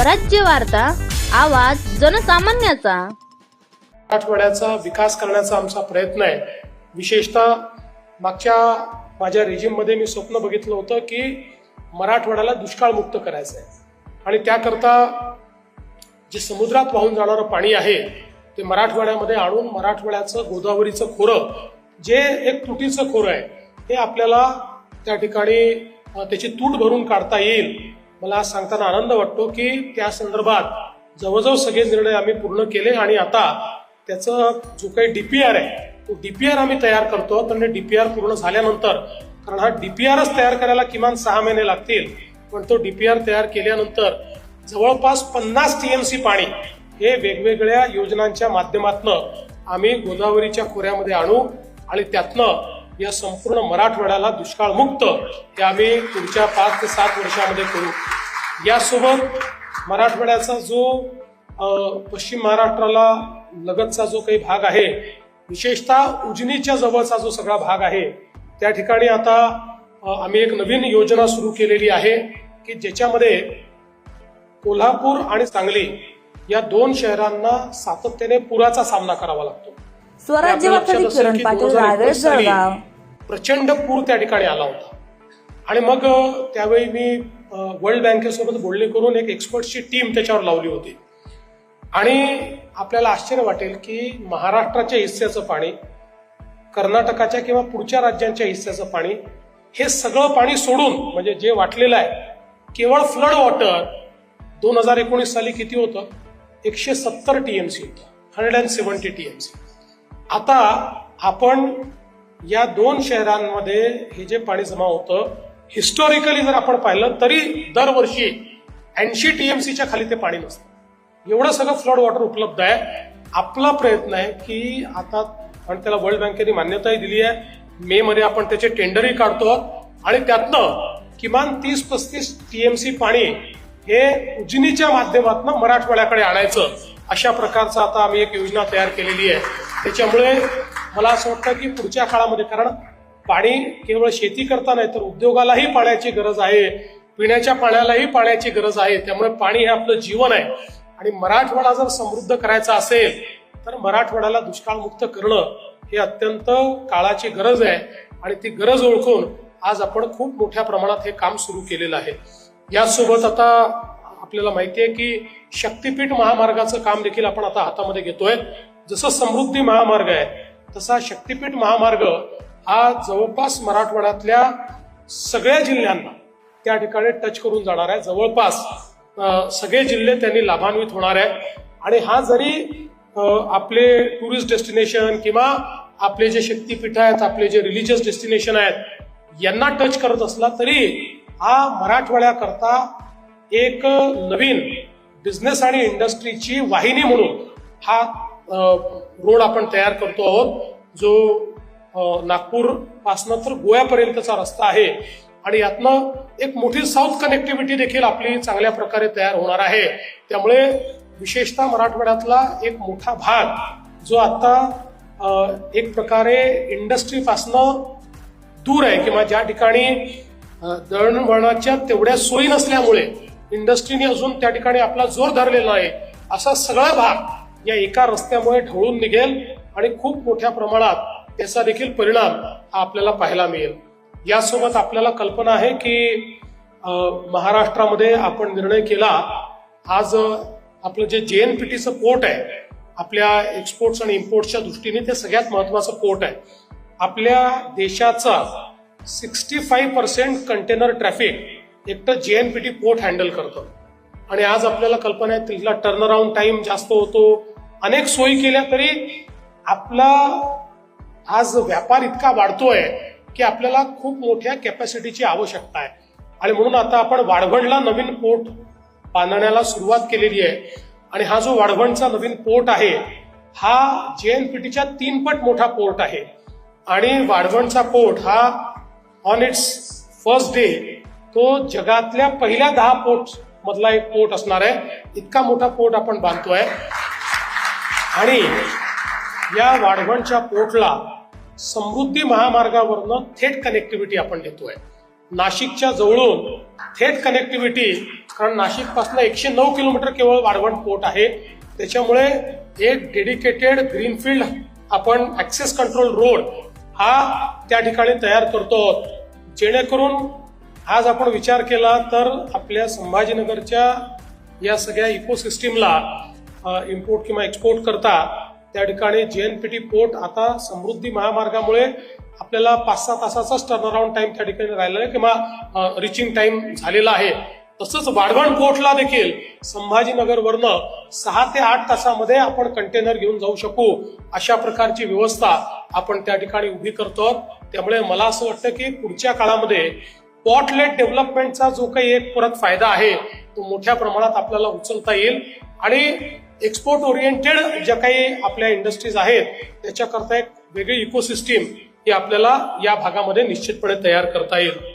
स्वराज्य वार्ता आवाज जनसामान्याचा. मराठवाड्याचा विकास करण्याचा आमचा प्रयत्न आहे. विशेषतः मागच्या माझ्या रेजिममध्ये मी स्वप्न बघितलं होतं की मराठवाड्याला दुष्काळमुक्त करायचं आहे. आणि त्याकरता जे समुद्रात वाहून जाणारं पाणी आहे ते मराठवाड्यामध्ये आणून मराठवाड्याचं गोदावरीचं खोरं जे एक तुटीचं खोरं आहे हे आपल्याला त्या ठिकाणी त्याची तूट भरून काढता येईल. मला आज सांगताना आनंद वाटतो की त्या संदर्भात जवळजवळ सगळे निर्णय आम्ही पूर्ण केले आणि आता त्याचं जो काही डीपीआर आहे तो डीपीआर आम्ही तयार करतो. म्हणजे पण डीपीआर पूर्ण झाल्यानंतर कारण हा डीपीआरच तयार करायला किमान सहा महिने लागतील पण तो डीपीआर तयार केल्यानंतर जवळपास पन्नास टीएमसी पाणी हे वेगवेगळ्या योजनांच्या माध्यमातनं आम्ही गोदावरीच्या खोऱ्यामध्ये आणू आणि त्यातनं या संपूर्ण मराठवाड्याला दुष्काळमुक्त हे आम्ही पुढच्या पाच ते सात वर्षामध्ये करू. यासोबत मराठवाड्याचा जो पश्चिम महाराष्ट्राला लगतचा जो काही भाग आहे विशेषतः उजनीच्या जवळचा जो सगळा भाग आहे त्या ठिकाणी आता आम्ही एक नवीन योजना सुरू केलेली आहे की ज्याच्यामध्ये कोल्हापूर आणि सांगली या दोन शहरांना सातत्याने पुराचा सामना करावा लागतो. स्वराज्य आपल्या लक्षात वार्ताहर असेल किरण की पाटील 2019 रायगड साली जळगाव. प्रचंड पूर त्या ठिकाणी आला होता. आणि मग त्यावेळी मी वर्ल्ड बँकेसोबत बोलणी करून एक एक्सपर्टची टीम त्याच्यावर लावली होती. आणि आपल्याला आश्चर्य वाटेल की महाराष्ट्राच्या हिस्स्याचं पाणी कर्नाटकाच्या किंवा पुढच्या राज्यांच्या हिस्स्याचं पाणी हे सगळं पाणी सोडून म्हणजे जे वाटलेलं आहे केवळ फ्लड वॉटर दोन हजार एकोणीस साली किती होतं? एकशे सत्तर टीएमसी होतं. हंड्रेड अँड सेवन्टी टीएमसी आता आपण या दोन शहरांमध्ये हे जे पाणी जमा होतं हिस्टॉरिकली जर आपण पाहिलं तरी दरवर्षी ऐंशी टीएमसीच्या खाली ते पाणी नसतं. एवढं सगळं फ्लड वॉटर उपलब्ध आहे. आपला प्रयत्न आहे की आता आणि त्याला वर्ल्ड बँकेने मान्यताही दिली आहे. मे मध्ये आपण त्याचे टेंडरही काढतो आणि त्यातनं किमान तीस पस्तीस टीएमसी पाणी हे उजनीच्या माध्यमातून मराठवाड्याकडे आणायचं अशा प्रकारचं आता आम्ही एक योजना तयार केलेली आहे. त्याच्यामुळे मला असं वाटतं की पुढच्या काळामध्ये कारण पाणी केवळ शेती करता नाही तर उद्योगालाही पाण्याची गरज आहे. पिण्याच्या पाण्यालाही पाण्याची गरज आहे. त्यामुळे पाणी हे आपलं जीवन आहे. आणि मराठवाडा जर समृद्ध करायचा असेल तर मराठवाड्याला दुष्काळमुक्त करणं हे अत्यंत काळाची गरज आहे. आणि ती गरज ओळखून आज आपण खूप मोठ्या प्रमाणात हे काम सुरू केलेलं आहे. यासोबत आता आपल्याला माहिती आहे की शक्तीपीठ महामार्गाचं काम देखील आपण आता हातामध्ये घेतोय. जसं समृद्धी महामार्ग आहे तसा शक्तीपीठ महामार्ग हा जवळपास मराठवाड्यातल्या सगळ्या जिल्ह्यांना त्या ठिकाणी टच करून जाणार आहे. जवळपास सगळे जिल्हे त्यांनी लाभान्वित होणार आहे. आणि हा जरी आपले टुरिस्ट डेस्टिनेशन किंवा आपले जे शक्तीपीठ आहेत आपले जे रिलिजियस डेस्टिनेशन आहेत यांना टच करत असला तरी हा मराठवाड्याकरता एक नवीन बिझनेस आणि इंडस्ट्रीची वाहिनी म्हणून हा रोड आपण तयार करतो आहोत जो नागपूर पासनं तर गोव्यापर्यंतचा रस्ता आहे. आणि यातनं एक मोठी साऊथ कनेक्टिव्हिटी देखील आपली चांगल्या प्रकारे तयार होणार आहे. त्यामुळे विशेषतः मराठवाड्यातला एक मोठा भाग जो आता एक प्रकारे इंडस्ट्रीपासनं दूर आहे किंवा ज्या ठिकाणी दळणवळणाच्या तेवढ्या सोयी नसल्यामुळे इंडस्ट्रीने अजून त्या ठिकाणी आपला जोर धरलेला आहे. असा सगळा भाग या एका रस्त्यामुळे ढवळून निघेल आणि खूप मोठ्या प्रमाणात त्याचा देखील परिणाम हा आपल्याला पाहायला मिळेल. यासोबत आपल्याला कल्पना आहे की महाराष्ट्रामध्ये आपण निर्णय केला आज आपलं जे जे एन पी टीचं पोर्ट आहे आपल्या एक्सपोर्ट्स आणि इम्पोर्टच्या दृष्टीने ते सगळ्यात महत्वाचं पोर्ट आहे. आपल्या देशाचा sixty five percent container traffic एकटं J N P T port handle करतं. आणि आज आपल्याला कल्पना आहे तिथला टर्न अराउंड टाइम जास्त होतो. अनेक सोयी केल्या तरी आपला आज व्यापार इतका वाढतोय की आपल्याला खूप मोठ्या कॅपॅसिटीची आवश्यकता आहे. आणि म्हणून आता आपण वाढवणला नवीन पोर्ट बांधण्याला सुरुवात केलेली आहे. आणि हा जो वाढवणचा नवीन पोर्ट आहे हा जे एन पी टीच्या तीन पट मोठा पोर्ट आहे. आणि वाढवणचा पोर्ट हा ऑन इट्स फर्स्ट डे तो जगातल्या पहिल्या दहा पोर्ट मधला एक पोर्ट असणार आहे. इतका मोठा पोर्ट आपण बांधतोय. आणि या वाढवणच्या पोर्टला समृद्धी महामार्गावरनं थेट कनेक्टिव्हिटी आपण देतोय. नाशिकच्या जवळून थेट कनेक्टिव्हिटी कारण नाशिकपासून एकशे नऊ किलोमीटर केवळ वाढवण पोर्ट आहे. त्याच्यामुळे एक डेडिकेटेड ग्रीनफील्ड आपण ऍक्सेस कंट्रोल रोड हा त्या ठिकाणी तयार करतो. आहोत जेणेकरून आज आपण विचार केला तर आपल्या संभाजीनगरच्या या सगळ्या इकोसिस्टीमला इम्पोर्ट किंवा एक्सपोर्ट करता त्या ठिकाणी जे एन पी टी पोर्ट आता समृद्धी महामार्गामुळे आपल्याला पाच सहा तासाचाच टर्नअराऊंड टाइम त्या ठिकाणी राहिला आहे किंवा रिचिंग टाइम झालेला आहे. तसंच वाढवण पोर्टला देखील संभाजीनगरवरनं सहा ते आठ तासामध्ये आपण कंटेनर घेऊन जाऊ शकू अशा प्रकारची व्यवस्था आपण त्या ठिकाणी उभी करतो. त्यामुळे मला असं वाटतं की पुढच्या काळामध्ये पॉटलेट डेव्हलपमेंटचा जो काही एक परत फायदा आहे तो मोठ्या प्रमाणात आपल्याला उचलता येईल. आणि एक्सपोर्ट ओरिएंटेड ज्या काही आपल्या इंडस्ट्रीज आहेत त्याच्याकरता एक वेगळी इकोसिस्टीम ही आपल्याला या भागामध्ये निश्चितपणे तयार करता येईल.